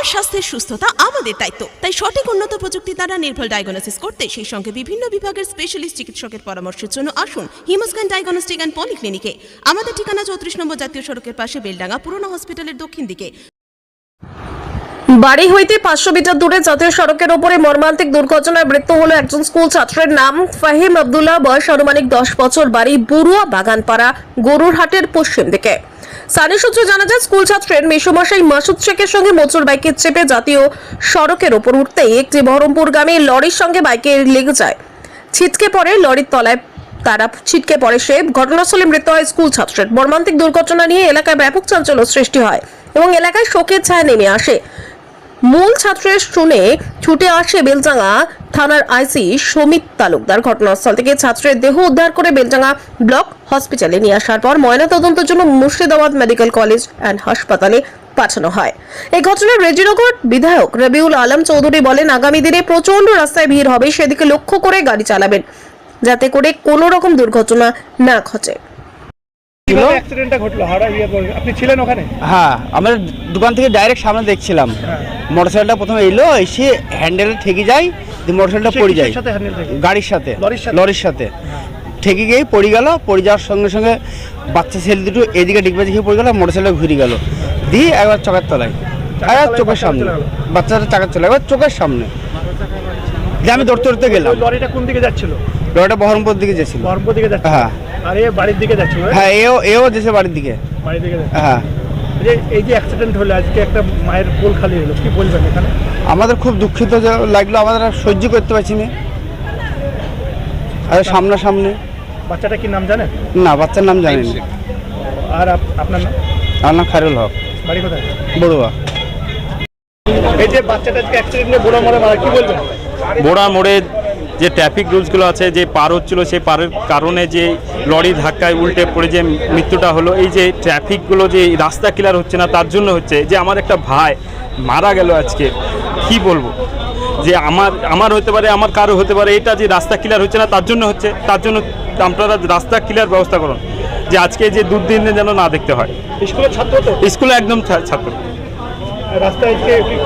আপনার স্বাস্থ্যের সুস্থতা আমাদের দায়িত্ব। তাই সঠিক উন্নত প্রযুক্তি দ্বারা নির্ভুল ডায়াগনোসিস করতে সেই সঙ্গে বিভিন্ন বিভাগের স্পেশালিস্ট চিকিৎসকের পরামর্শের জন্য আসুন হিমোস্ক্যান ডায়াগনস্টিক অ্যান্ড পলিক্লিনিকে আমাদের ঠিকানা চৌত্রিশ নম্বর জাতীয় সড়কের পাশে বেলডাঙ্গা পুরনো হসপিটালের দক্ষিণ দিকে। বাড়ি হইতে পাঁচশো মিটার দূরে জাতীয় সড়কের ওপরে মর্মান্তিক দুর্ঘটনায় মৃত্যু হলো একজন স্কুল ছাত্রের নাম ফাহিম আবদুল্লাহ। বয়স আনুমানিক দশ বছর। বাড়ি বড়ুয়া বাগানপাড়া গরুর হাটের পশ্চিম দিকে। স্থানীয় সূত্রে জানা যায়, স্কুল ছাত্রের মেসোমশাই মাসুদ শেখের সঙ্গে মোটর বাইকে চেপে জাতীয় সড়কের ওপর উঠতেই একটি বহরমপুর গ্রামে লরির সঙ্গে বাইকে লেগে যায়। ছিটকে পড়ে লরির তলায় তারা ছিটকে পড়ে সে ঘটনাস্থলে মৃত্যু হয় স্কুল ছাত্রের। মর্মান্তিক দুর্ঘটনা নিয়ে এলাকায় ব্যাপক চাঞ্চল্য সৃষ্টি হয় এবং এলাকায় শোকের ছায়া নেমে আসে। মূল ছাত্রের শুনে ছুটে আসে বেলজাঙ্গা থানার আইসি সমিত তালুকদার। ঘটনাস্থল থেকে ছাত্রের দেহ উদ্ধার করে বেলজাঙ্গা ব্লক হসপিটালে নিয়ে আসার পর ময়নাতদন্তের জন্য মুর্শিদাবাদ মেডিকেল কলেজ অ্যান্ড হাসপাতালে পাঠানো হয়। এই ঘটনায় রেজিনগর বিধায়ক রবিউল আলম চৌধুরী বলেন আগামী দিনে প্রচণ্ড রাস্তায় ভিড় হবে সেদিকে লক্ষ্য করে গাড়ি চালাবেন যাতে করে কোনো রকম দুর্ঘটনা না ঘটে। হ্যাঁ আমরা দোকান থেকে ডাইরেক্ট সামনে দেখছিলাম। মোটরসাইকেলটা প্রথমে এলো এসে হ্যান্ডেলে ঠেকে যায় দিয়ে মোটরসাইকেলটা পড়ে যায়। গাড়ির সাথে লরির সাথে? লরির সাথে। ঠেকে গিয়ে পড়ে গেল পড়ে যাওয়ার সঙ্গে সঙ্গে বাচ্চা ছেলে দুটো এদিকে ডিগবাজি খেয়ে পড়ে গেল মোটরসাইকেল ঘুরে গেল। দিয়ে একবার চোখের তলায় একবার চোখের সামনে? বাচ্চাটা চাকার চলে একবার চোখের সামনে। দিয়ে আমি দৌড়তে দৌড়তে গেলাম। লরিটা কোন দিকে যাচ্ছিল? লরিটা বহরমপুর দিকে গেছিল বহরমপুর দিকে যাচ্ছিল? হ্যাঁ। আর এ বাড়ির দিকে যাচ্ছিল হ্যাঁ? হ্যাঁ এও এও দেশে বাড়ির দিকে। বাড়ির দিকে হ্যাঁ। এই যে অ্যাক্সিডেন্ট হলো আজকে একটা মায়ের কোল খালি হলো কি বলবেন এখানে? আমাদের খুব দুঃখিত যে লাগল আমাদের আর সহ্য করতে পারছি না। আর সামনাসামনি। বাচ্চাটা কি নাম জানেন? না বাচ্চার নাম জানি না। আর আপনার নাম? আমার নাম খায়রুল হক। বাড়ি কোথায়? বড়ুয়া। এই যে বাচ্চাটা আজকে অ্যাক্সিডেন্টে বুড়ো মরে মারা কি বলবেন? বোড়া মোড়ে যে ট্রাফিক রুলসগুলো আছে যে পার হচ্ছিল সেই পারের কারণে যে লরি ধাক্কায় উল্টে পড়ে যে মৃত্যুটা হলো এই যে ট্রাফিকগুলো যে রাস্তা ক্লিয়ার হচ্ছে না তার জন্য হচ্ছে যে আমার একটা ভাই মারা গেল আজকে। কি বলব? যে আমার আমার হতে পারে আমার কারও হতে পারে এটা যে রাস্তা ক্লিয়ার হচ্ছে না তার জন্য হচ্ছে তার জন্য আপনারা রাস্তা ক্লিয়ার ব্যবস্থা করুন। যে আজকে যে দুর্দিনে যেন না দেখতে হয়। স্কুলে ছাত্র তো? স্কুলে একদম ছাত্র। রাস্তায়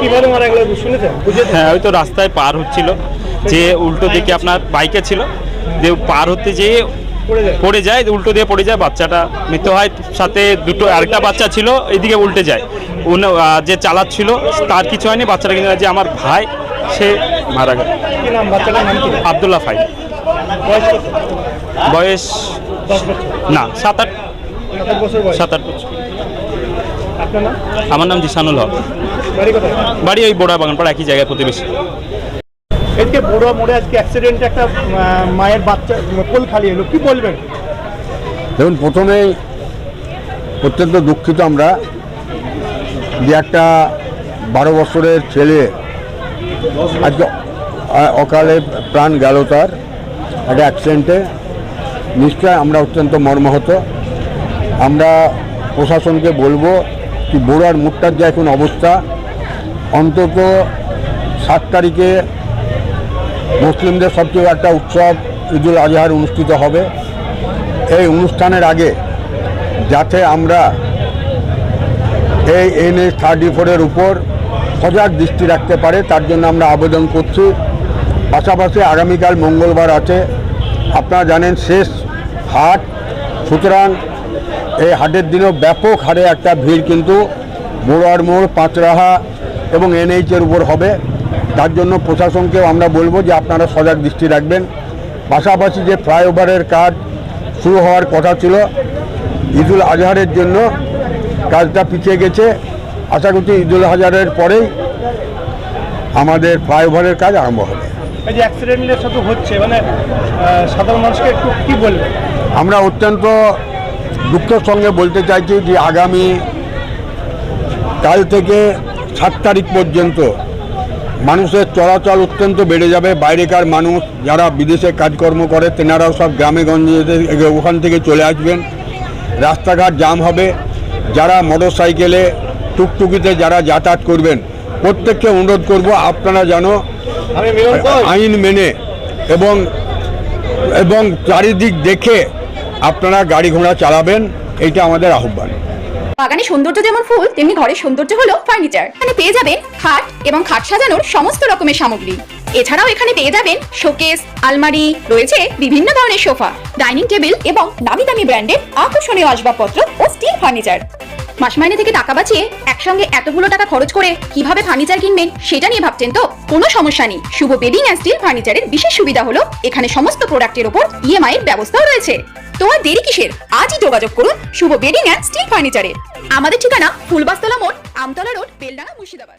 কীভাবে মারা গেল শুনেছেন? হ্যাঁ ওই তো রাস্তায় পার হচ্ছিল। যে উল্টো দিকে আপনার বাইকে ছিল যে পার হতে যেয়ে পড়ে যায় উল্টো দিয়ে পড়ে যায় বাচ্চাটা মৃত্যু হয়। সাথে দুটো আরেকটা বাচ্চা ছিল এদিকে উল্টে যায়। যে চালাচ্ছিল তার কিছু হয়নি বাচ্চাটা কিন্তু যে আমার ভাই সে মারা গেল। আবদুল্লাহ ফাই বয়স না সাত আট সাত আট বছর আমার নাম জিসানুল হক। বাড়ি বাড়ি ওই বোড়া বাগানপাড়া একই জায়গায় প্রতিবেশী। আজকে বড় মোড়ে আজকে অ্যাক্সিডেন্ট একটা মায়ের বাচ্চা, কোল খালি এলো কি বলবেন? দেখুন প্রথমেই অত্যন্ত দুঃখিত আমরা যে একটা বারো বছরের ছেলে আজকে অকালে প্রাণ গেল তার একটা অ্যাক্সিডেন্টে নিশ্চয় আমরা অত্যন্ত মর্মাহত। আমরা প্রশাসনকে বলব কি বড়ুয়ার মুখটার যে এখন অবস্থা, অন্তত সাত তারিখে মুসলিমদের সবচেয়ে একটা উৎসব ঈদুল আজহার অনুষ্ঠিত হবে। এই অনুষ্ঠানের আগে যাতে আমরা এই এন এইচ থার্টি ফোরের উপর সজাগ দৃষ্টি রাখতে পারে, তার জন্য আমরা আবেদন করছি। পাশাপাশি আগামীকাল মঙ্গলবার আছে। আপনারা জানেন শেষ হাট, সুতরাং এই হাটের দিনেও ব্যাপক হারে একটা ভিড় কিন্তু বড়ুয়ার মোড়, পাঁচরাহা এবং এনএইচের উপর হবে। তার জন্য প্রশাসনকেও আমরা বলব যে আপনারা সজাগ দৃষ্টি রাখবেন। পাশাপাশি যে ফ্লাইওভারের কাজ শুরু হওয়ার কথা ছিল ঈদুল আজহারের জন্য কাজটা পিছিয়ে গেছে। আশা করছি ঈদুল আজহারের পরেই আমাদের ফ্লাইওভারের কাজ আরম্ভ হবে। এই যে অ্যাক্সিডেন্টের সাথে হচ্ছে মানে সাধারণ মানুষকে একটু কি বলবেন? আমরা অত্যন্ত দুঃখের সঙ্গে বলতে চাইছি যে আগামী কাল থেকে সাত তারিখ পর্যন্ত মানুষের চলাচল অত্যন্ত বেড়ে যাবে। বাইরেকার মানুষ যারা বিদেশে কাজকর্ম করে তেনারাও সব গ্রামে গঞ্জে ওখান থেকে চলে আসবেন। রাস্তাঘাট জাম হবে। যারা মোটর সাইকেলে টুকটুকিতে যারা যাতায়াত করবেন প্রত্যেককে অনুরোধ করব আপনারা যেন? আইন মেনে এবং এবং চারিদিক দেখে আপনারা গাড়ি ঘোড়া চালাবেন এইটা আমাদের আহ্বান। বাগানে সৌন্দর্য যেমন ফুল, তেমনি ঘরের সৌন্দর্য হলো ফার্নিচার এখানে পেয়ে যাবেন খাট এবং খাট সাজানোর সমস্ত রকমের সামগ্রী। এছাড়াও এখানে পেয়ে যাবেন শোকেস আলমারি, রয়েছে বিভিন্ন ধরনের সোফা ডাইনিং টেবিল এবং দামি দামি ব্র্যান্ডের আকর্ষণীয় আসবাবপত্র ও স্টিল ফার্নিচার মাস মাইনে থেকে টাকা বাঁচিয়ে একসঙ্গে এতগুলো টাকা খরচ করে কীভাবে ফার্নিচার কিনবেন সেটা নিয়ে ভাবছেন তো? কোনো সমস্যা নেই। শুভ বেডিং অ্যান্ড স্টিল ফার্নিচারের বিশেষ সুবিধা হলো এখানে সমস্ত প্রোডাক্টের ওপর ইএমআই এর ব্যবস্থাও রয়েছে। তো আর দেরি কিসের? আজই যোগাযোগ করুন। শুভ বেডিং অ্যান্ড স্টিল ফার্নিচারে আমাদের ঠিকানা ফুলবাস্তলা মোড়, আমতলা রোড, বেলডাঙ্গা মুর্শিদাবাদ।